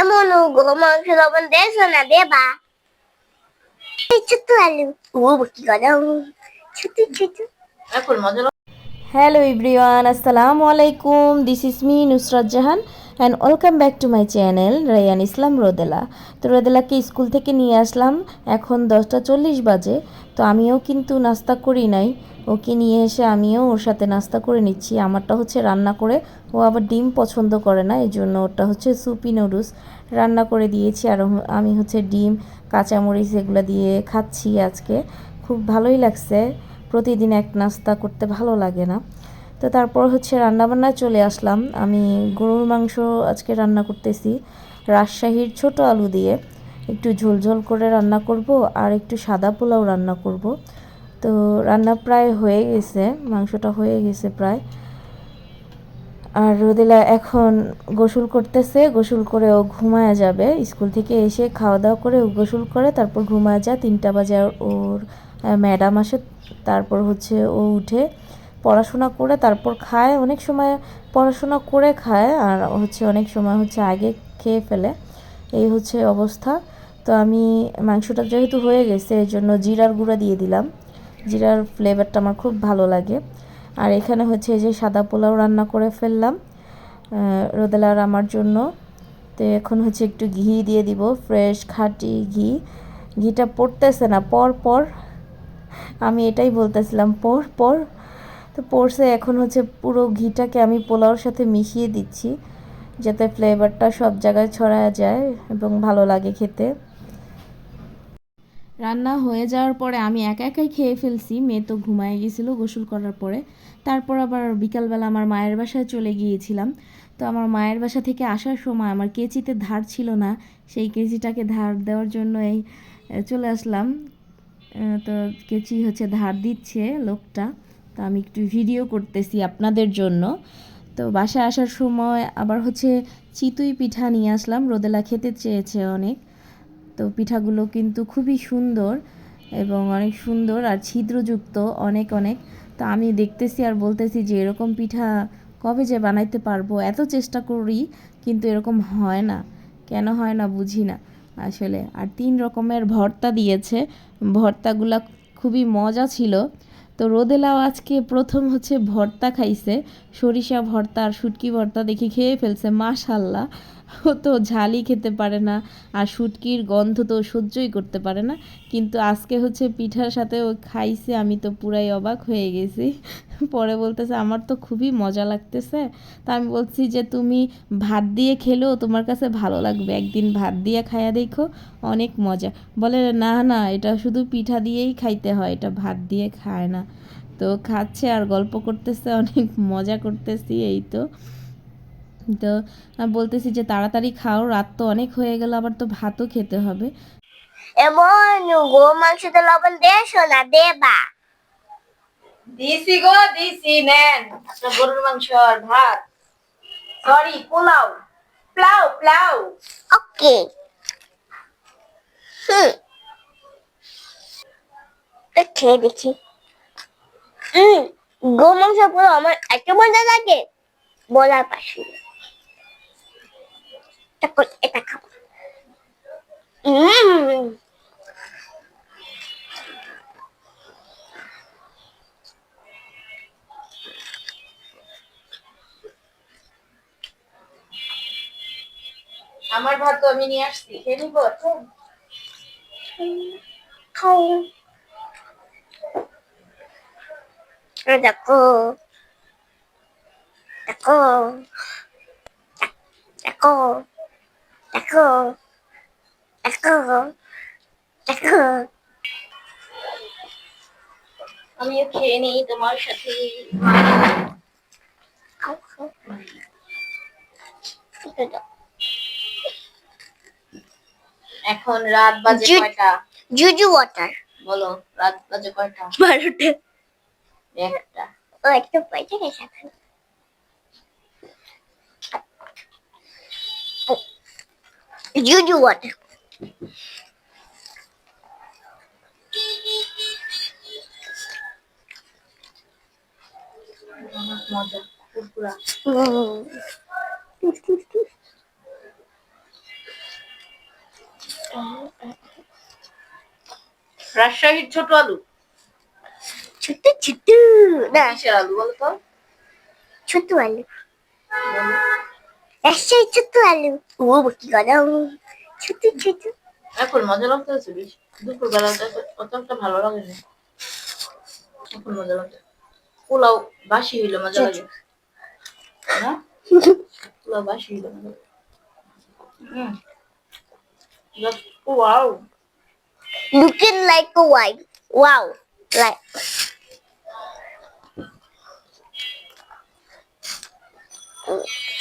এমন গো মাংস লবণ দেশ না দেবা? ছোট্ট আলু। ও কি ছোট ছোট। এখন মজা হ্যালো ইব্রিওয়ান আসসালামু আলাইকুম। This is me Nusrat Jahan and welcome back to my channel Rayan Islam Rodela তো রোদেলাকে স্কুল থেকে নিয়ে আসলাম, এখন দশটা চল্লিশ বাজে। তো আমিও কিন্তু নাস্তা করি নাই। ওকে নিয়ে এসে আমিও ওর সাথে নাস্তা করে নিচ্ছি। আমারটা হচ্ছে রান্না করে। ও আবার ডিম পছন্দ করে না এই জন্য ওটা হচ্ছে সুপি নুডলস রান্না করে দিয়েছি। আর আমি হচ্ছে ডিম, কাঁচামরিচ এগুলো দিয়ে খাচ্ছি আজকে। খুব ভালোই লাগছে। প্রতিদিন এক নাস্তা করতে ভালো লাগে না। তো তারপর হচ্ছে রান্নাবান্নায় চলে আসলাম। আমি গরুর মাংস আজকে রান্না করতেছি। রাজশাহীর ছোট আলু দিয়ে একটু ঝোলঝোল করে রান্না করব আর একটু সাদা পোলাও রান্না করব। তো রান্না প্রায় হয়ে গেছে, মাংসটা হয়ে গেছে প্রায়। আর রোদেলা এখন গোসল করতেছে, গোসল করে ও ঘুমায় যাবে। স্কুল থেকে এসে খাওয়া দাওয়া করে ও গোসল করে, তারপর ঘুমায় যায়। তিনটা বাজে ওর ম্যাডাম আসে, তারপর হচ্ছে ও উঠে পড়াশোনা করে তারপর খায়, অনেক সময় পড়াশোনা করে খায় আর হচ্ছে অনেক সময় হচ্ছে আগে খেয়ে ফেলে। এই হচ্ছে অবস্থা। তো আমি মাংসটা যেহেতু হয়ে গেছে এই জন্য জিরার গুঁড়া দিয়ে দিলাম। জিরার ফ্লেভারটা আমার খুব ভালো লাগে। আর এখানে হচ্ছে এই যে সাদা পোলাও রান্না করে ফেললাম রোদেলার আমার জন্য। তো এখন হচ্ছে একটু ঘি দিয়ে দিব ফ্রেশ খাঁটি ঘি। ঘিটা পড়তেছে না, পর পর। আমি এটাই বলতেছিলাম, পর পর। তো পড়ছে, এখন হচ্ছে পুরো ঘিটাকে আমি পোলাওর সাথে মিশিয়ে দিচ্ছি, যাতে ফ্লেভারটা সব জায়গায় ছড়া যায় এবং ভালো লাগে খেতে। রান্না হয়ে যাওয়ার পরে আমি একা একাই খেয়ে ফেলছি, মেয়ে তো ঘুমায় গেছিল গোসল করার পরে। তারপর আবার বিকালবেলা আমার মায়ের বাসায় চলে গিয়েছিলাম। তো আমার মায়ের বাসা থেকে আসার সময় আমার কেচিতে ধার ছিল না, সেই কেচিটাকে ধার দেওয়ার জন্য এই চলে আসলাম। তো কেচি হচ্ছে ধার দিচ্ছে লোকটা। তো আমি একটু ভিডিও করতেছি আপনাদের জন্য। তো বাসায় আসার সময় আবার হচ্ছে চিতুই পিঠা নিয়ে আসলাম। রোদেলা খেতে চেয়েছে অনেক। তো পিঠাগুলো কিন্তু খুবই সুন্দর এবং অনেক সুন্দর আর ছিদ্রযুক্ত অনেক অনেক। তো আমি দেখতেছি আর বলতেছি যে এরকম পিঠা কবে যে বানাইতে পারব, এত চেষ্টা করি কিন্তু এরকম হয় না। কেন হয় না বুঝি না। আসলে আর তিন রকমের ভর্তা দিয়েছে। ভর্তাগুলা খুবই মজা ছিল। তো রোদেলাও আজকে প্রথম হচ্ছে ভর্তা খাইছে। সরিষা ভর্তা আর শুটকি ভর্তা দেখি খেয়ে ফেলছে, মাশাল্লাহ। ও তো ঝালই খেতে পারে না আর শুটকির গন্ধ তো সহ্যই করতে পারে না। কিন্তু আজকে হচ্ছে পিঠার সাথে ও খাইছে, আমি তো পুরাই অবাক হয়ে গেছি। পরে বলতেছে, আমার তো খুবই মজা লাগতেছে। তা আমি বলছি যে, তুমি ভাত দিয়ে খেলেও তোমার কাছে ভালো লাগবে। একদিন ভাত দিয়ে খাইয়া দেখো, অনেক মজা। বলে, না না, এটা শুধু পিঠা দিয়েই খাইতে হয়, এটা ভাত দিয়ে খায় না। তো খাচ্ছে আর গল্প করতেছে, অনেক মজা করতেছি, এই তো। তো বলতেছি যে তাড়াতাড়ি খাও রাত তো অনেক হয়ে গেল আবার তো ভাতও খেতে হবে। এমন গো মাংসতে লবণ দেশ না দেবা? দিছি গো দিছি নেন। আপনার গরুর মাংস আর ভাত। সরি পোলাও। প্লাউ প্লাউ ওকে। হুম। খেয়ে দেখি। হুম গো মাংস পুরো আমার এত মজা লাগে। বলার পাশে। এখন এটা খাব। আমার ভাত তো আমি নিয়ে আসছি খেয়ে নিবো? খাও। দেখো। দেখো। দেখো। দেখো দেখো দেখো আমিও খেয়ে নেই তোমার সাথে। এখন রাত বাজে কয়টা? জুজু ওয়াটার। বলো রাত বাজে কয়টা? বারোটা। একটা। ও একটু পয়সা গেছে জুজু ওয়াটার অনেক মজা কুরকুরা রাজশাহীর ছোট আলু। ছোট ছোট। না। আলু বলতো? ছোট আলু। রাজশাহী ছোট আলু ও কি গরম ছোট ছোট এখন মজা লাগতেছে বেশ দুপুর বেলা অত একটা ভালো লাগে না এখন মজা লাগে পোলাও বাসি হইলে মজা লাগে না পোলাও বাসি হইলে মজা লাগে wow looking like a white wow. Like. Tata.